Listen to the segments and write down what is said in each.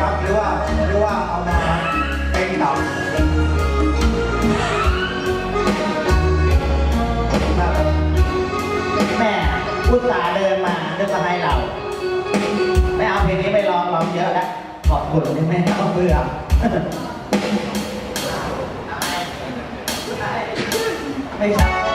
กั๊หรือว่าหรือว่าเอามาเป็นตับแม่พุตสาเดินมาเดินมาให้เรา ไม่เอาเพลงนี้ไปร้องร้องเยอะแล้วขอบคุณที่แม่เขาเบื่อไม่ใช่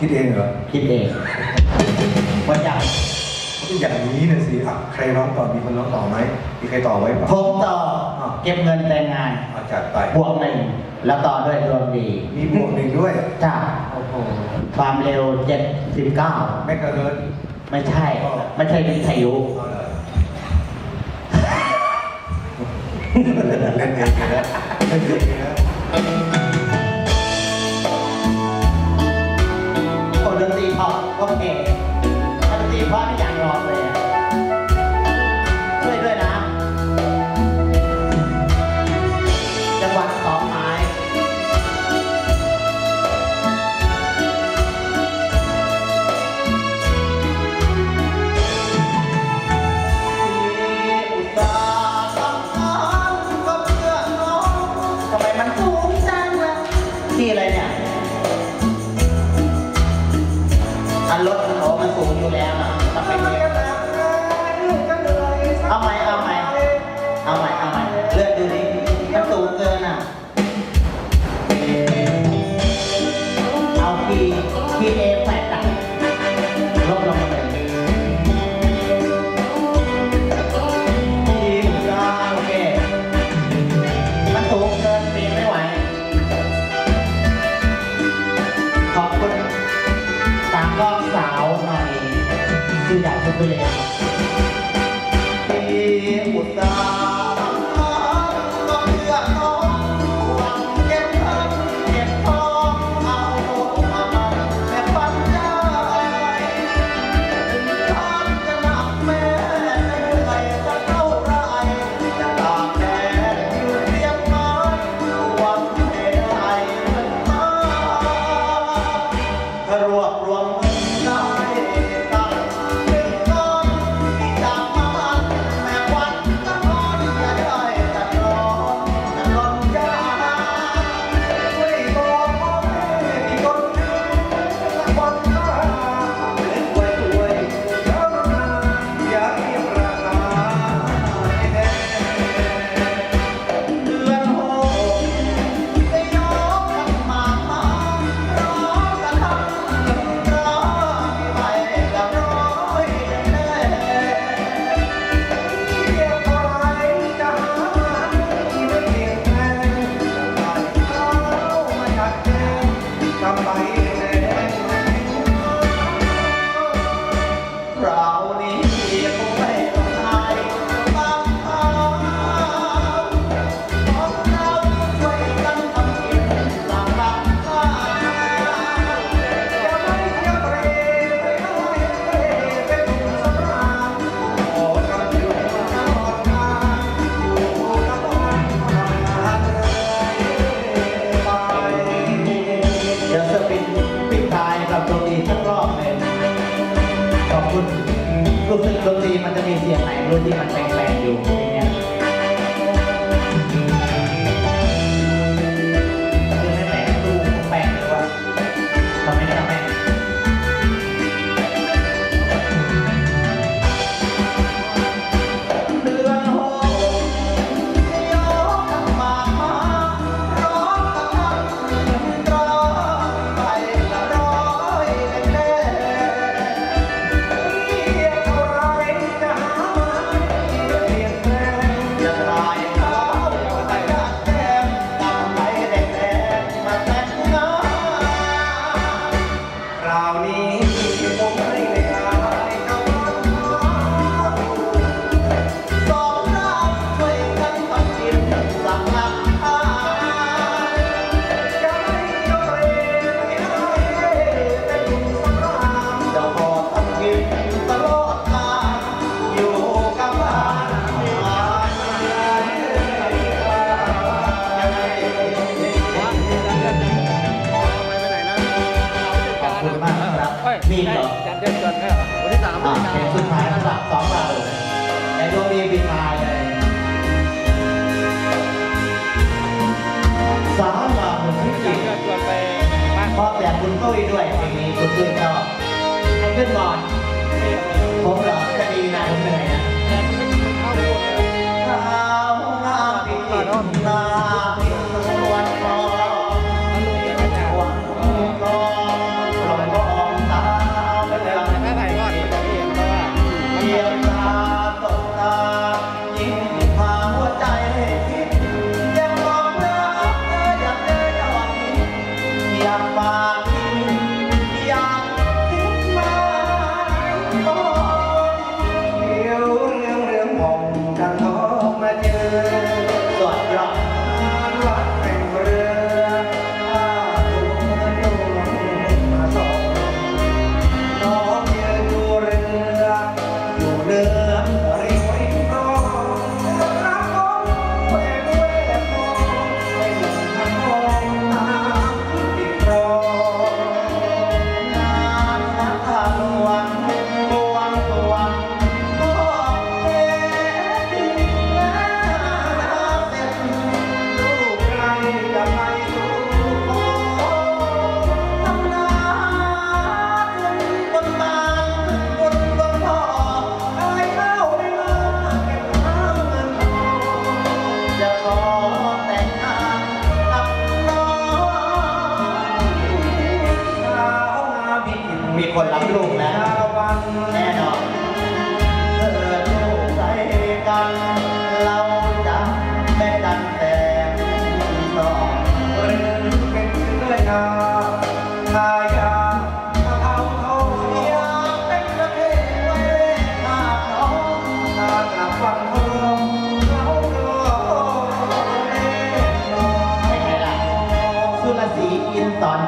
คิดเองเหรอคิดเองวันใหญ่อย่างนี้นะสิอะใครร้องต่อมีคนร้องต่อไหมมีใครต่อไว้ปะ ผมต่ออเก็บเงินแต่งงานอ่จัดไป บวกหนึ่งแล้วต่อด้วยดวงดีมีบวกหนึ่งด้วย จ้าโอ้โหความเร็ว 79 แม่กระเกิร์ไม่ใช่ อ๋ไม่ใช่วิทยุเอาเลยเล่นเองนะเล่นเองยนะ พอก็เพ้ถ้าดนตรีพอไม่อยากรอเลย voltar. รู้สึกดนตรีมันจะมีเสียงไหนรู้ที่มันแปลกๆอยู่อย่างเงี้ย รีพายเลยสาวหล่อหุ่นพิจิตรพ่อแบบคุณตุ้ยด้วยเพลงนี้คุณตุ้ยชอบให้ขึ้นก่อนผมหล่อจะดีนะผมเหนื่อยนะ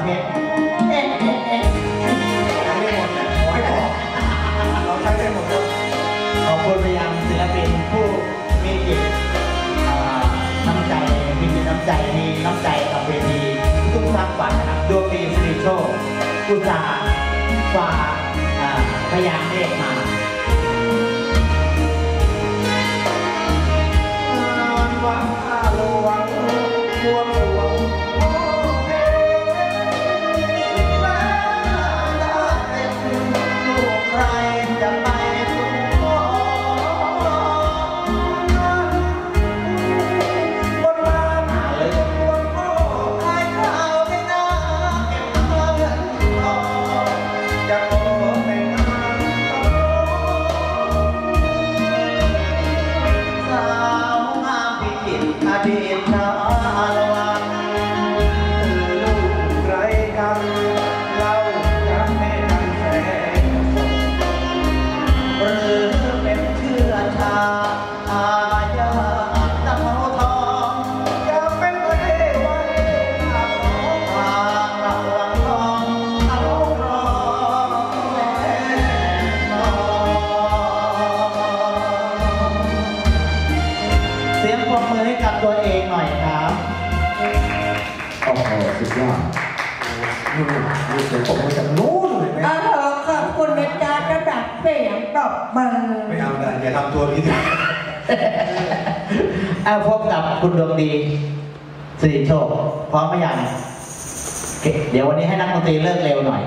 เช็ไม่หมดนะอให้อเราใช้ได้หมดแล้วขอบคุณพยายามศิลปินผู้มีจิตน้ำใจมีจิตน้ำใจมีน้ำใจกับเวทีทุกทานฝันนะครับดวงดีสิริโชคอุตสาห์ฝ่าอ่าพยายามเรียกมา มาไม่เอานะอย่าทำตัวนี้ดิเอาพบกับคุณดวงดีสิริโชคพร้อมไหมยังเดี๋ยววันนี้ให้นักดนตรีเลิกเร็วหน่อย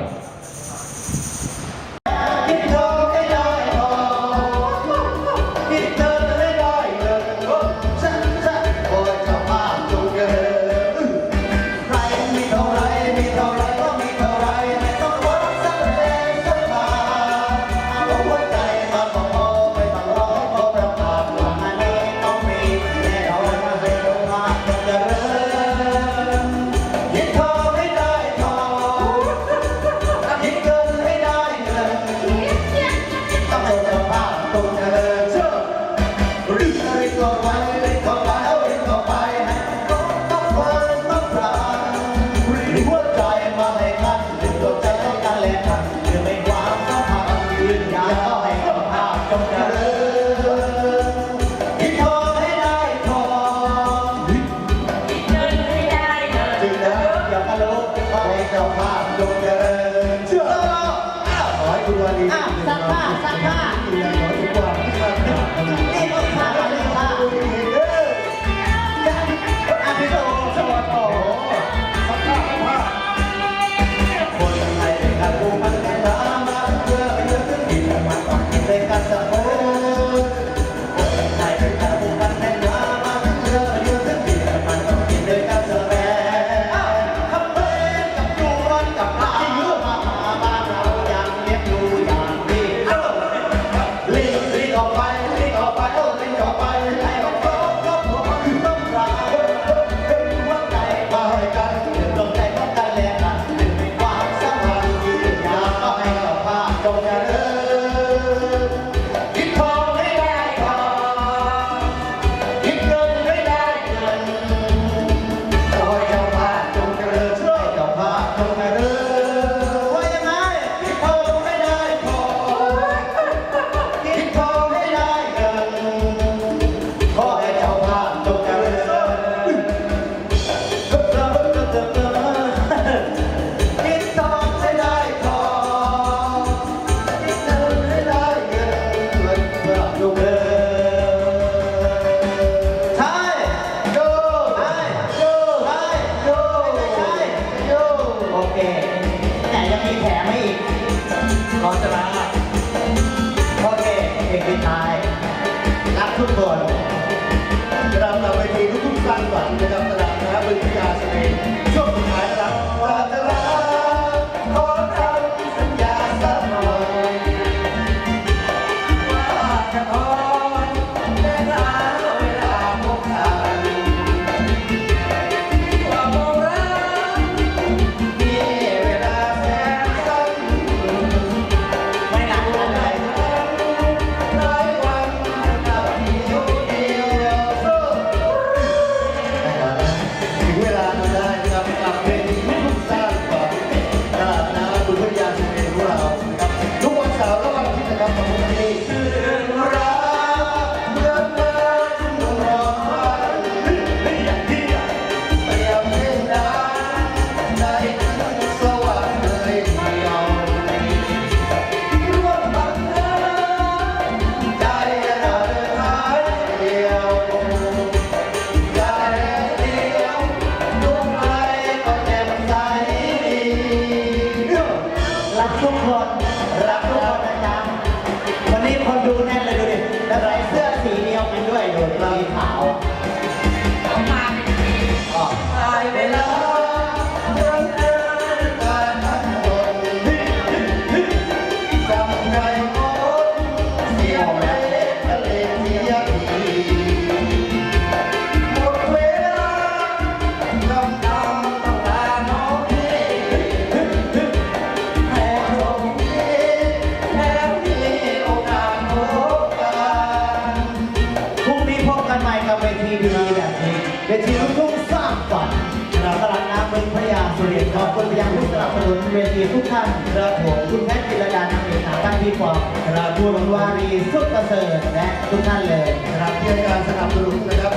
ทุกท่านกระผมคุณแพทย์จิรดาทางเอกาตั้งพี่ฟอบกระผู้รัวารีสุขประเสริฐและทุกท่านเลยนะครับที่การสนับสนุนนะครับ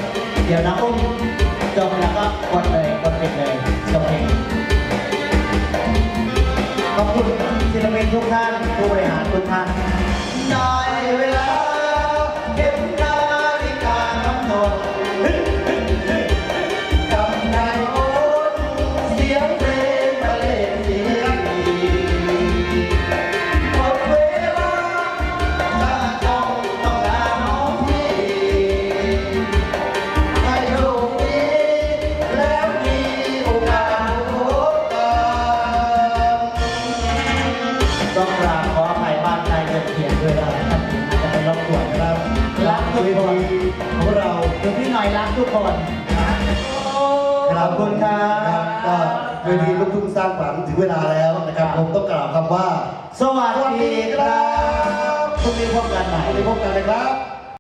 เดี๋ยวนะอุ้มจบแล้วก็กดเลยกดปิดเลยจบเองขอบคุณศิลปินทุกท่านผู้บริหารทุกท่านได้เวลาเก็บนาฬิกาน้ำนน งเวลาแล้วนะครับผมต้องกล่าวคำว่า สวัสดีครับคุณมีพบกันไหนคุณมีพบกันเลยครับ